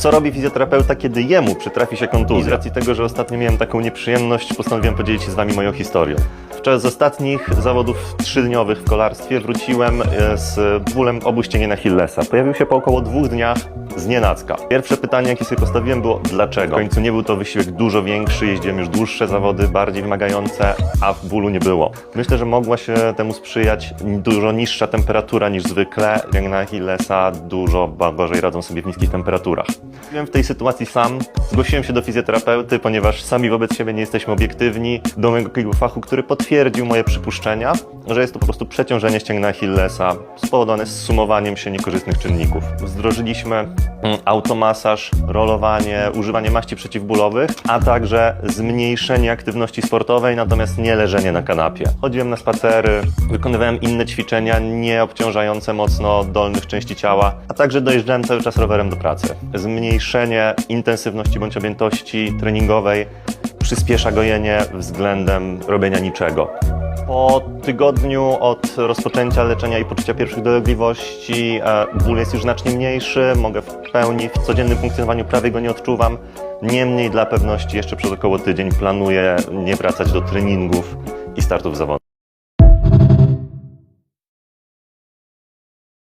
Co robi fizjoterapeuta, kiedy jemu przytrafi się kontuzja? I z racji tego, że ostatnio miałem taką nieprzyjemność, postanowiłem podzielić się z Wami moją historią. W czas z ostatnich zawodów trzydniowych w kolarstwie wróciłem e, z bólem obu ścięgien Achillesa. Pojawił się po około dwóch dniach z nienacka. Pierwsze pytanie, jakie sobie postawiłem, było dlaczego? W końcu nie był to wysiłek dużo większy, jeździłem już dłuższe zawody, bardziej wymagające, a w bólu nie było. Myślę, że mogła się temu sprzyjać dużo niższa temperatura niż zwykle. Ścięgna Achillesa dużo gorzej radzą sobie w niskich temperaturach. Byłem w tej sytuacji sam, zgłosiłem się do fizjoterapeuty, ponieważ sami wobec siebie nie jesteśmy obiektywni, do mojego fachu, który potwierdził moje przypuszczenia, że jest to po prostu przeciążenie ścięgna Achillesa spowodowane zsumowaniem się niekorzystnych czynników. Wdrożyliśmy mm, automasaż, rolowanie, używanie maści przeciwbólowych, a także zmniejszenie aktywności sportowej, natomiast nie leżenie na kanapie. Chodziłem na spacery, wykonywałem inne ćwiczenia, nie obciążające mocno dolnych części ciała, a także dojeżdżałem cały czas rowerem do pracy. Zmniejszenie intensywności bądź objętości treningowej przyspiesza gojenie względem robienia niczego. Po tygodniu od rozpoczęcia leczenia i poczucia pierwszych dolegliwości e, ból jest już znacznie mniejszy, mogę w pełni w codziennym funkcjonowaniu prawie go nie odczuwam. Niemniej dla pewności jeszcze przez około tydzień planuję nie wracać do treningów i startów zawodowych.